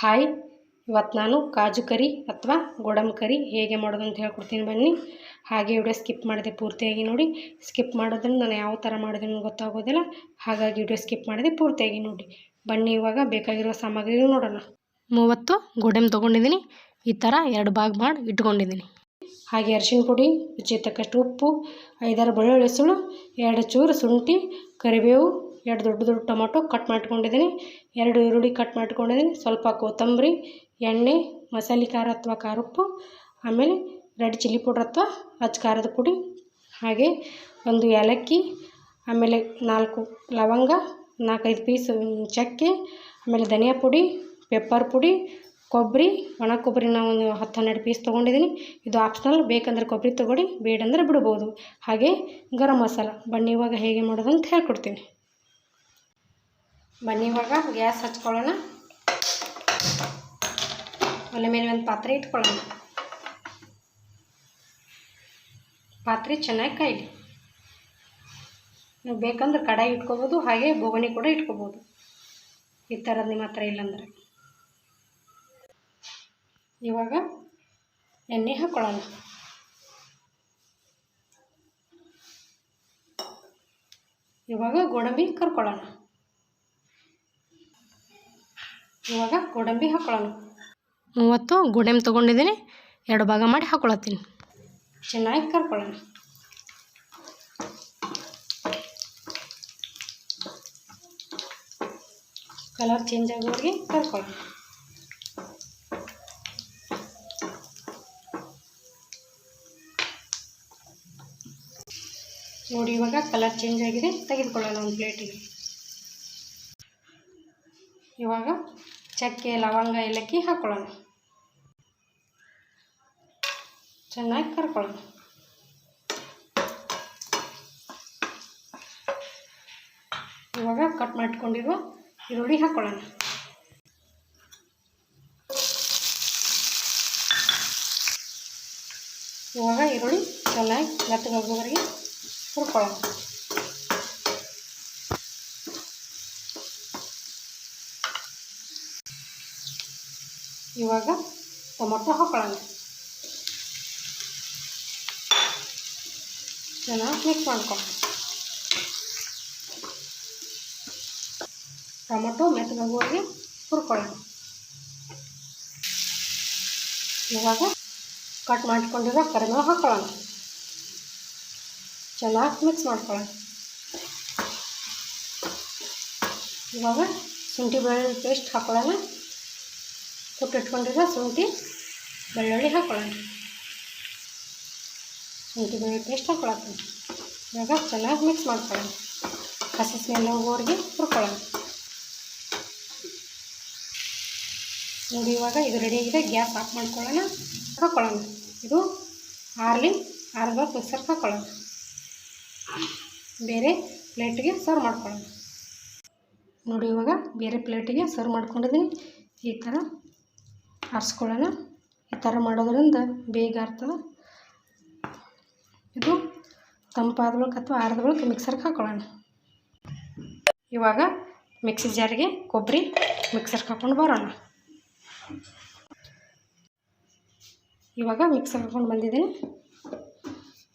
Hi. ಇವತ್ತು ನಾನು ಕಾಜು ಕರಿ ಅಥವಾ ಗೋಡಂಬಿ ಕರಿ ಹೇಗೆ ಮಾಡೋದು ಅಂತ ಹೇಳ್ಕೊಡ್ತೀನಿ ಬನ್ನಿ. ಹಾಗೆ ವಿಡಿಯೋ ಸ್ಕಿಪ್ ಮಾಡಿದೆ ಪೂರ್ತಿಯಾಗಿ ನೋಡಿ. ಸ್ಕಿಪ್ ಮಾಡೋದ್ರಿಂದ ನಾನು ಯಾವ ಥರ ಮಾಡಿದೆ ಗೊತ್ತಾಗೋದಿಲ್ಲ. ಹಾಗಾಗಿ ವಿಡಿಯೋ ಸ್ಕಿಪ್ ಮಾಡಿದೆ ಪೂರ್ತಿಯಾಗಿ ನೋಡಿ. ಬನ್ನಿ ಇವಾಗ ಬೇಕಾಗಿರೋ ಸಾಮಗ್ರಿಗಳು ನೋಡೋಣ. ಮೂವತ್ತು ಗೋಡಂಬಿ ತೊಗೊಂಡಿದ್ದೀನಿ. ಈ ಥರ ಎರಡು ಭಾಗ ಮಾಡಿ ಇಟ್ಕೊಂಡಿದ್ದೀನಿ. ಹಾಗೆ ಅರಿಶಿನ ಪುಡಿ ರುಚಿ ತಕ್ಕಷ್ಟು ಉಪ್ಪು, ಐದಾರು ಬೆಳ್ಳುಳ್ಳಿ ಸುಳು ಎರಡು ಚೂರು ಶುಂಠಿ, ಕರಿಬೇವು ಎರಡು ದೊಡ್ಡ ದೊಡ್ಡ ಟೊಮೊಟೊ ಕಟ್ ಮಾಡ್ಕೊಂಡಿದ್ದೀನಿ. ಎರಡು ಈರುಳ್ಳಿ ಕಟ್ ಮಾಡ್ಕೊಂಡಿದ್ದೀನಿ. ಸ್ವಲ್ಪ ಕೊತ್ತಂಬರಿ, ಎಣ್ಣೆ, ಮಸಾಲೆ ಖಾರ ಅಥವಾ ಖಾರ ಉಪ್ಪು, ಆಮೇಲೆ ರೆಡ್ ಚಿಲ್ಲಿ ಪೌಡ್ರ್ ಅಥವಾ ಅಚ್ಚ ಖಾರದ ಪುಡಿ, ಹಾಗೆ ಒಂದು ಏಲಕ್ಕಿ, ಆಮೇಲೆ ನಾಲ್ಕು ಲವಂಗ, ನಾಲ್ಕೈದು ಪೀಸ್ ಚಕ್ಕೆ, ಆಮೇಲೆ ಧನಿಯಾ ಪುಡಿ, ಪೆಪ್ಪರ್ ಪುಡಿ, ಕೊಬ್ಬರಿ, ಒಣ ಕೊಬ್ಬರಿನ ಒಂದು ಹತ್ತು ಹನ್ನೆರಡು ಪೀಸ್ ತೊಗೊಂಡಿದ್ದೀನಿ. ಇದು ಆಪ್ಷನಲ್, ಬೇಕಂದ್ರೆ ಕೊಬ್ಬರಿ ತೊಗೊಳ್ಳಿ, ಬೇಡಂದ್ರೆ ಬಿಡ್ಬೋದು. ಹಾಗೆ ಗರಂ ಮಸಾಲ, ಬನ್ನಿ ಇವಾಗ ಹೇಗೆ ಮಾಡೋದು ಅಂತ ಹೇಳ್ಕೊಡ್ತೀನಿ. ಬನ್ನಿ ಇವಾಗ ಗ್ಯಾಸ್ ಹಚ್ಕೊಳ್ಳೋಣ. ಒಲೆ ಮೇಲೆ ಒಂದು ಪಾತ್ರೆ ಇಟ್ಕೊಳ್ಳೋಣ. ಪಾತ್ರೆ ಚೆನ್ನಾಗಿ ಕಾಯಿಲಿ. ನೀವು ಬೇಕಂದ್ರೆ ಕಡಾಯಿ ಇಟ್ಕೋಬೋದು, ಹಾಗೆ ಬೋಗಣಿ ಕೂಡ ಇಟ್ಕೋಬೋದು. ಈ ಥರದ್ದು ನಿಮ್ಮ ಹತ್ರ ಇಲ್ಲಂದ್ರೆ ಇವಾಗ ಎಣ್ಣೆ ಹಾಕ್ಕೊಳ್ಳೋಣ ಇವಾಗ ಗೋಡಂಬಿ ಕರ್ಕೊಳ್ಳೋಣ. ಇವಾಗ ಗೋಡಂಬಿ ಹಾಕ್ಕೊಳ್ಳೋಣ ಮೂವತ್ತು ಗೋಡಂಬಿ ತೊಗೊಂಡಿದ್ದೀನಿ. ಎರಡು ಭಾಗ ಮಾಡಿ ಹಾಕ್ಕೊಳತ್ತೀನಿ ಚೆನ್ನಾಗಿ ಕರ್ಕೊಳ್ಳೋಣ. Colour change ಆಗೋರಿಗೆ ಕರ್ಕೊಳ್ಳೋಣ. ನೋಡಿ ಇವಾಗ ಕಲರ್ ಚೇಂಜ್ ಆಗಿದೆ ತೆಗೆದುಕೊಳ್ಳೋಣ ಒಂದು ಪ್ಲೇಟಿಗೆ ಇವಾಗ ಚಕ್ಕೆ, ಲವಂಗ ಏಲಕ್ಕಿ ಹಾಕ್ಕೊಳ್ಳೋಣ ಚೆನ್ನಾಗಿ ಕರ್ಕೊಳ್ಳೋಣ. ಇವಾಗ ಕಟ್ ಮಾಡ್ಕೊಂಡಿರುವ ಈರುಳ್ಳಿ ಹಾಕ್ಕೊಳ್ಳೋಣ ಇವಾಗ ಈರುಳ್ಳಿ ಚೆನ್ನಾಗಿ ಮೆತ್ತಗಾಗೋವರೆಗೆ ಹುರ್ಕೊಳ್ಳೋಣ. ಇವಾಗ ಟೊಮೊಟೊ ಹಾಕೊಳ್ಳೋಣ. ಚೆನ್ನಾಗಿ ಮಿಕ್ಸ್ ಮಾಡ್ಕೊಳ್ಳೋಣ ಟೊಮೊಟೊ ಮೆತ್ತಗಾಗುವವರೆಗೆ ಹುರ್ಕೊಳ್ಳೋಣ. ಇವಾಗ ಕಟ್ ಮಾಡ್ಕೊಂಡಿರೋ ಕರಿಬೇವು ಹಾಕ್ಕೊಳ್ಳೋಣ ಚೆನ್ನಾಗಿ ಮಿಕ್ಸ್ ಮಾಡ್ಕೊಳ್ಳೋಣ. ಇವಾಗ ಶುಂಠಿ ಬೆಳ್ಳುಳ್ಳಿ ಪೇಸ್ಟ್ ಹಾಕ್ಕೊಳ್ಳೋಣ ಕೊಟ್ಟಿಟ್ಕೊಂಡಿರೋ ಶುಂಠಿ ಬೆಳ್ಳುಳ್ಳಿ ಹಾಕ್ಕೊಳ್ಳೋಣ ಶುಂಠಿ ಬೆಳ್ಳುಳ್ಳಿ ಪೇಸ್ಟ್ ಹಾಕ್ಕೊಳತ್ತೀನಿ ಇವಾಗ ಚೆನ್ನಾಗಿ ಮಿಕ್ಸ್ ಮಾಡ್ಕೊಳ್ಳೋಣ. ಹಸಿ ಸ್ಮೆಲ್ ಹೋಗೋರಿಗೆ ಹುರ್ಕೊಳ್ಳೋಣ. ನೋಡಿ, ಇವಾಗ ಇದು ರೆಡಿಯಾಗಿದೆ ಗ್ಯಾಸ್ ಆಫ್ ಮಾಡ್ಕೊಳ್ಳೋಣ. ಹಾಕ್ಕೊಳ್ಳೋಣ ಇದು ಆರ್ಲಿ ಆರ್ದ ಮಿಕ್ಸರ್ಗೆ ಹಾಕ್ಕೊಳ್ಳೋಣ ಬೇರೆ ಪ್ಲೇಟಿಗೆ ಸರ್ವ್ ಮಾಡ್ಕೊಳ್ಳೋಣ. ನೋಡಿ, ಇವಾಗ ಬೇರೆ ಪ್ಲೇಟಿಗೆ ಸರ್ವ್ ಮಾಡ್ಕೊಂಡಿದ್ದೀನಿ. ಈ ಥರ ಆರಿಸ್ಕೊಳ್ಳೋಣ. ಈ ಥರ ಮಾಡೋದ್ರಿಂದ ಬೇಗ ಆರ್ತದೆ ಇದು ತಂಪಾದ ಬಳಿಕ ಅಥವಾ ಆರಿದ ಬಳಿಕ ಮಿಕ್ಸರ್ಗೆ ಹಾಕೊಳ್ಳೋಣ. ಇವಾಗ ಮಿಕ್ಸಿ ಜಾರಿಗೆ ಕೊಬ್ಬರಿ ಮಿಕ್ಸರ್ಗೆ ಹಾಕ್ಕೊಂಡು ಬರೋಣ. ಇವಾಗ ಮಿಕ್ಸರ್ ಹಾಕ್ಕೊಂಡು ಬಂದಿದ್ದೀನಿ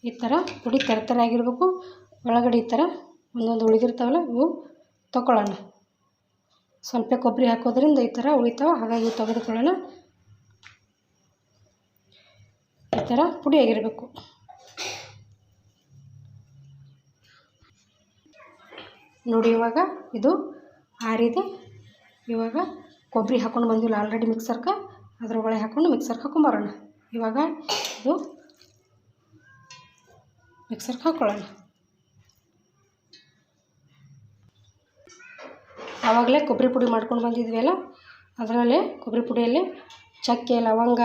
ಈ ಥರ ಪುಡಿ ಆಗಿರಬೇಕು. ಒಳಗಡೆ ಈ ಥರ ಒಂದೊಂದು ಉಳಿದಿರ್ತಾವಲ್ಲ, ಇವು ತೊಗೊಳ್ಳೋಣ. ಸ್ವಲ್ಪ ಕೊಬ್ಬರಿ ಹಾಕೋದ್ರಿಂದ ಈ ಥರ ಉಳಿತಾವೆ, ಹಾಗಾಗಿ ತೆಗೆದುಕೊಳ್ಳೋಣ. ಈ ಥರ ಪುಡಿಯಾಗಿರಬೇಕು ನೋಡಿ ಇವಾಗ ಇದು ಆರಿದೆ. ಇವಾಗ ಕೊಬ್ಬರಿ ಹಾಕ್ಕೊಂಡು ಬಂದಿಲ್ಲ ಆಲ್ರೆಡಿ ಮಿಕ್ಸರ್ಗೆ ಅದ್ರೊಳಗೆ ಹಾಕ್ಕೊಂಡು ಮಿಕ್ಸರ್ಗೆ ಹಾಕೊಂಬರೋಣ. ಇವಾಗ ಇದು ಮಿಕ್ಸರ್ಗೆ ಹಾಕ್ಕೊಳ್ಳೋಣ ಆವಾಗಲೇ ಕೊಬ್ಬರಿ ಪುಡಿ ಮಾಡ್ಕೊಂಡು ಬಂದಿದ್ವಿ ಅದರಲ್ಲೇ ಕೊಬ್ಬರಿ ಪುಡಿಯಲ್ಲಿ ಚಕ್ಕೆ, ಲವಂಗ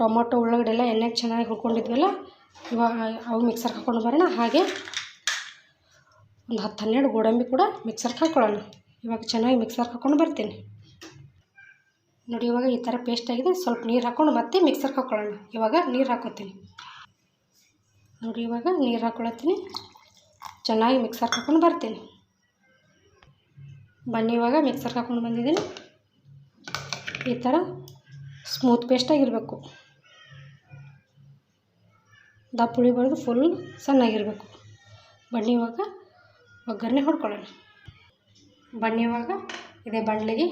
ಟೊಮೊಟೊ ಉಳ್ಳಾಗಡ್ಡೆ ಎಲ್ಲ ಎಣ್ಣೆಗೆ ಚೆನ್ನಾಗಿ ಹುರ್ಕೊಂಡಿದ್ವಲ್ಲ, ಇವಾಗ ಅವು ಮಿಕ್ಸರ್ಗೆ ಹಾಕ್ಕೊಂಡು ಬರೋಣ. ಹಾಗೆ ಒಂದು ಹತ್ತು ಹನ್ನೆರಡು ಗೋಡಂಬಿ ಕೂಡ ಮಿಕ್ಸರ್ಗೆ ಹಾಕ್ಕೊಳ್ಳೋಣ ಇವಾಗ ಚೆನ್ನಾಗಿ ಮಿಕ್ಸರ್ಗೆ ಹಾಕ್ಕೊಂಡು ಬರ್ತೀನಿ. ನೋಡಿ, ಇವಾಗ ಈ ಥರ ಪೇಸ್ಟ್ ಆಗಿದೆ. ಸ್ವಲ್ಪ ನೀರು ಹಾಕ್ಕೊಂಡು ಮತ್ತೆ ಮಿಕ್ಸರ್ಗೆ ಹಾಕ್ಕೊಳ್ಳೋಣ ಇವಾಗ ನೀರು ಹಾಕೋತೀನಿ. ನೋಡಿ, ಇವಾಗ ನೀರು ಹಾಕ್ಕೊಳತ್ತೀನಿ ಚೆನ್ನಾಗಿ ಮಿಕ್ಸರ್ಗೆ ಹಾಕ್ಕೊಂಡು ಬರ್ತೀನಿ. ಬನ್ನಿ, ಇವಾಗ ಮಿಕ್ಸರ್ಗೆ ಹಾಕ್ಕೊಂಡು ಬಂದಿದ್ದೀನಿ. ಈ ಥರ ಸ್ಮೂತ್ ಪೇಸ್ಟಾಗಿರಬೇಕು ದಪ್ಪ ಉಳಿಬಾರ್ದು ಫುಲ್ ಸಣ್ಣಗಿರಬೇಕು. ಬನ್ನಿ ಇವಾಗ ಒಗ್ಗರಣೆ ಹೊಡ್ಕೊಳ್ಳೋಣ. ಬನ್ನಿ ಇವಾಗ ಇದೇ ಬಾಣಲೆಗೆ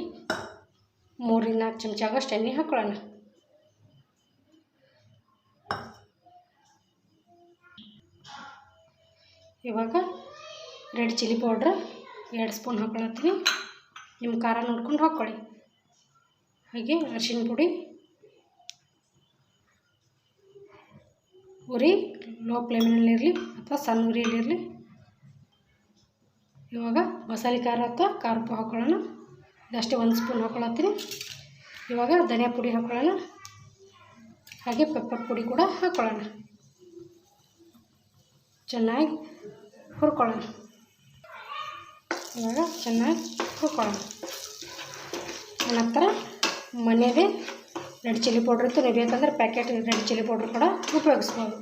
ಮೂರಿಂದ ನಾಲ್ಕು ಚಮಚ ಆಗೋಷ್ಟು ಎಣ್ಣೆ ಹಾಕ್ಕೊಳ್ಳೋಣ ಇವಾಗ ರೆಡ್ ಚಿಲ್ಲಿ ಪೌಡ್ರ್ ಎರಡು ಸ್ಪೂನ್ ಹಾಕ್ಕೊಳತ್ತೀನಿ ನಿಮ್ಮ ಖಾರ ನೋಡ್ಕೊಂಡು ಹಾಕ್ಕೊಳ್ಳಿ. ಹಾಗೆ ಅರಿಶಿನ ಪುಡಿ ಉರಿ ಲೋ ಫ್ಲೇಮಿನಲ್ಲಿರಲಿ ಅಥವಾ ಸಣ್ಣ ಉರಿಯಲ್ಲಿರಲಿ ಇವಾಗ ಮಸಾಲೆ ಖಾರ ಅಥವಾ ಖಾರ ಉಪ್ಪು ಹಾಕ್ಕೊಳ್ಳೋಣ ಇದಷ್ಟೇ ಒಂದು ಸ್ಪೂನ್ ಹಾಕ್ಕೊಳತ್ತೀನಿ ಇವಾಗ ಧನಿಯಾ ಪುಡಿ ಹಾಕ್ಕೊಳ್ಳೋಣ ಹಾಗೆ ಪೆಪ್ಪರ್ ಪುಡಿ ಕೂಡ ಹಾಕ್ಕೊಳ್ಳೋಣ ಚೆನ್ನಾಗಿ ಹುರ್ಕೊಳ್ಳೋಣ. ಇವಾಗ ಚೆನ್ನಾಗಿ ಹುರ್ಕೊಳ್ಳೋಣ. ನನ್ನ ಹತ್ರ ಮನೆಯದೇ ರೆಡ್ ಚಿಲ್ಲಿ ಪೌಡ್ರ್ ಇತ್ತು. ನೀವು ಬೇಕಂದ್ರೆ ಪ್ಯಾಕೆಟ್ ರೆಡ್ ಚಿಲ್ಲಿ ಪೌಡ್ರ್ ಕೂಡ ಉಪಯೋಗಿಸ್ಬೋದು.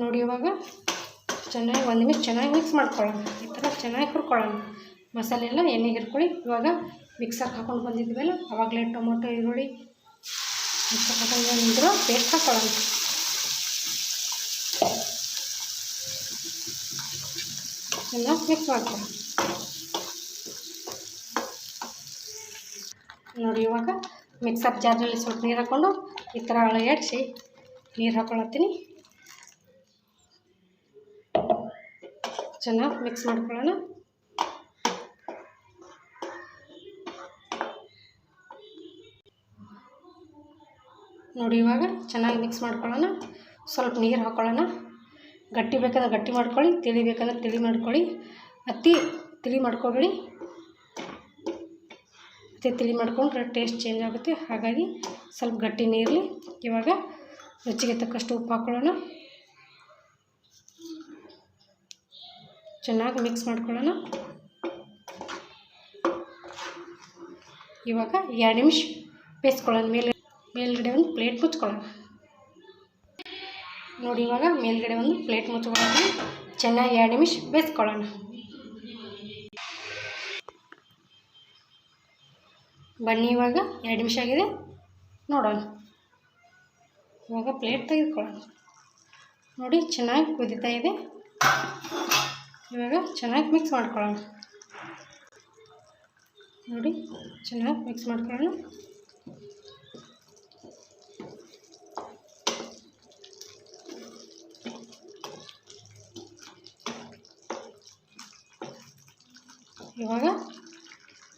ನೋಡಿ ಇವಾಗ ಚೆನ್ನಾಗಿ ಒಂದು ನಿಮಿಷ ಚೆನ್ನಾಗಿ ಮಿಕ್ಸ್ ಮಾಡ್ಕೊಳ್ಳೋಣ. ಈ ಥರ ಚೆನ್ನಾಗಿ ಹುರ್ಕೊಳ್ಳೋಣ. ಮಸಾಲೆ ಎಲ್ಲ ಎಣ್ಣೆಗೆ ಹಿರ್ಕೊಳ್ಳಿ. ಇವಾಗ ಮಿಕ್ಸರ್ ಹಾಕೊಂಡು ಬಂದಿದ್ವಲ್ಲ ಆವಾಗಲೇ ಟೊಮೊಟೊ, ಈರುಳ್ಳಿ ಮಿಕ್ಸರ್ ಹಾಕೊಂಡು ಬಂದಿದ್ರು ಪೇಸ್ಟ್ ಹಾಕ್ಕೊಳ್ಳೋಣ ಚೆನ್ನಾಗಿ ಮಿಕ್ಸ್ ಮಾಡ್ಕೊಳ್ಳೋಣ. ನೋಡಿ ಇವಾಗ ಮಿಕ್ಸಪ್ ಜಾರ್ನಲ್ಲಿ ಸ್ವಲ್ಪ ನೀರು ಹಾಕ್ಕೊಂಡು ಈ ಥರ ಅಳಗಾಡಿಸಿ ನೀರು ಹಾಕ್ಕೊಳತ್ತೀನಿ ಚೆನ್ನಾಗಿ ಮಿಕ್ಸ್ ಮಾಡ್ಕೊಳ್ಳೋಣ. ನೋಡಿ ಇವಾಗ ಚೆನ್ನಾಗಿ ಮಿಕ್ಸ್ ಮಾಡ್ಕೊಳ್ಳೋಣ. ಸ್ವಲ್ಪ ನೀರು ಹಾಕ್ಕೊಳ್ಳೋಣ ಗಟ್ಟಿ ಬೇಕಾದ್ರೆ ಗಟ್ಟಿ ಮಾಡ್ಕೊಳ್ಳಿ, ತಿಳಿ ಬೇಕಾದ್ರೆ ತಿಳಿ ಮಾಡ್ಕೊಳ್ಳಿ. ಅತಿ ತಿಳಿ ಮಾಡ್ಕೊಬೇಡಿ. ಅತಿ ತಿಳಿ ಮಾಡ್ಕೊಂಡ್ರೆ ಟೇಸ್ಟ್ ಚೇಂಜ್ ಆಗುತ್ತೆ. ಹಾಗಾಗಿ ಸ್ವಲ್ಪ ಗಟ್ಟಿನೇ ಇರಲಿ ಇವಾಗ ರುಚಿಗೆ ತಕ್ಕಷ್ಟು ಉಪ್ಪು ಹಾಕ್ಕೊಳ್ಳೋಣ ಚೆನ್ನಾಗಿ ಮಿಕ್ಸ್ ಮಾಡ್ಕೊಳ್ಳೋಣ. ಇವಾಗ ಎರಡು ನಿಮಿಷ ಬೇಯಿಸ್ಕೊಳ್ಳೋಣ. ಮೇಲೆ, ಮೇಲ್ಗಡೆ ಒಂದು ಪ್ಲೇಟ್ ಮುಚ್ಕೊಳ್ಳೋಣ. ನೋಡಿ ಇವಾಗ ಮೇಲ್ಗಡೆ ಒಂದು ಪ್ಲೇಟ್ ಮುಚ್ಕೊಳ್ಳೋಣ. ಚೆನ್ನಾಗಿ ಎರಡು ನಿಮಿಷ ಬೇಯಿಸ್ಕೊಳ್ಳೋಣ. ಬನ್ನಿ ಇವಾಗ, ಎರಡು ನಿಮಿಷ ಆಗಿದೆ. ನೋಡೋಣ. ಇವಾಗ ಪ್ಲೇಟ್ ತೆಗೆದುಕೊಳ್ಳೋಣ. ನೋಡಿ, ಚೆನ್ನಾಗಿ ಕುದಿತಾ ಇದೆ. ಇವಾಗ ಚೆನ್ನಾಗಿ ಮಿಕ್ಸ್ ಮಾಡ್ಕೊಳ್ಳೋಣ. ನೋಡಿ, ಚೆನ್ನಾಗಿ ಮಿಕ್ಸ್ ಮಾಡ್ಕೊಳ್ಳೋಣ. ಇವಾಗ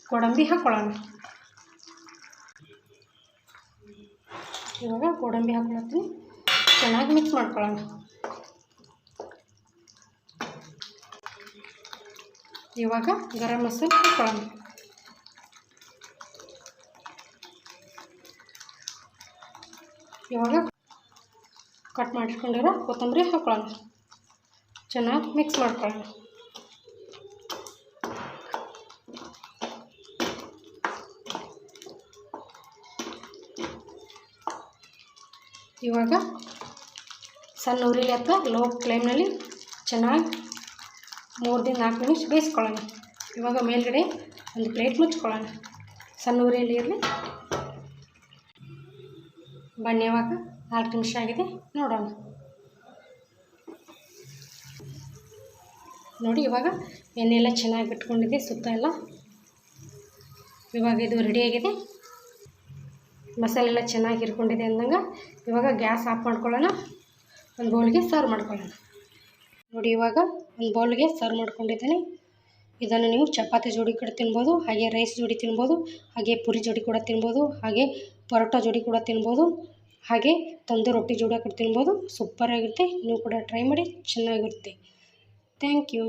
ಕೊಡಂಬಿ ಹಾಕ್ಕೊಳ್ಳೋಣ ಇವಾಗ ಗೋಡಂಬಿ ಹಾಕ್ಕೊಳತ್ತೀನಿ ಚೆನ್ನಾಗಿ ಮಿಕ್ಸ್ ಮಾಡ್ಕೊಳ್ಳೋಣ ಇವಾಗ ಗರಂ ಮಸಾಲೆ ಹಾಕ್ಕೊಳ್ಳೋಣ ಇವಾಗ ಕಟ್ ಮಾಡಿಟ್ಕೊಂಡಿರೋ ಕೊತ್ತಂಬರಿ ಹಾಕ್ಕೊಳ್ಳೋಣ ಚೆನ್ನಾಗಿ ಮಿಕ್ಸ್ ಮಾಡ್ಕೊಳ್ಳೋಣ ಇವಾಗ ಸಣ್ಣ ಉರಿಲಿ ಅಥವಾ ಲೋ ಫ್ಲೇಮ್ನಲ್ಲಿ ಚೆನ್ನಾಗಿ ಮೂರರಿಂದ ನಾಲ್ಕು ನಿಮಿಷ ಬೇಯಿಸ್ಕೊಳ್ಳೋಣ. ಇವಾಗ ಮೇಲ್ಗಡೆ ಒಂದು ಪ್ಲೇಟ್ ಮುಚ್ಕೊಳ್ಳೋಣ. ಸಣ್ಣ ಉರಿಯಲ್ಲಿ ಇರಲಿ. ಬನ್ನಿ ಯಾವಾಗ ನಾಲ್ಕು ನಿಮಿಷ ಆಗಿದೆ. ನೋಡೋಣ. ನೋಡಿ ಇವಾಗ ಎಣ್ಣೆಲ್ಲ ಚೆನ್ನಾಗಿ ಬಿಟ್ಕೊಂಡಿದೆ, ಸುತ್ತ ಎಲ್ಲ. ಇವಾಗ ಇದು ರೆಡಿಯಾಗಿದೆ ಮಸಾಲೆ ಎಲ್ಲ ಚೆನ್ನಾಗಿ ಹಿರ್ಕೊಂಡಿದೆ ಅಂದಂಗೆ ಇವಾಗ ಗ್ಯಾಸ್ ಆಫ್ ಮಾಡ್ಕೊಳ್ಳೋಣ. ಒಂದು ಬೌಲ್ಗೆ ಸರ್ವ್ ಮಾಡ್ಕೊಳ್ಳೋಣ. ನೋಡಿ ಇವಾಗ ಒಂದು ಬೌಲ್ಗೆ ಸರ್ವ್ ಮಾಡ್ಕೊಂಡಿದ್ದೀನಿ. ಇದನ್ನು ನೀವು ಚಪಾತಿ ಜೋಡಿ ಕೂಡ ತಿನ್ಬೋದು, ಹಾಗೆ ರೈಸ್ ಜೋಡಿ ತಿನ್ಬೋದು, ಹಾಗೆ ಪುರಿ ಜೋಡಿ ಕೂಡ ತಿನ್ಬೋದು, ಹಾಗೆ ಪರೋಟ ಜೋಡಿ ಕೂಡ ತಿನ್ಬೋದು, ಹಾಗೆ ತಂದು ರೊಟ್ಟಿ ಜೋಡಿ ಕೂಡ ತಿನ್ಬೋದು. ಸೂಪರಾಗಿರುತ್ತೆ. ನೀವು ಕೂಡ ಟ್ರೈ ಮಾಡಿ, ಚೆನ್ನಾಗಿರುತ್ತೆ. Thank you.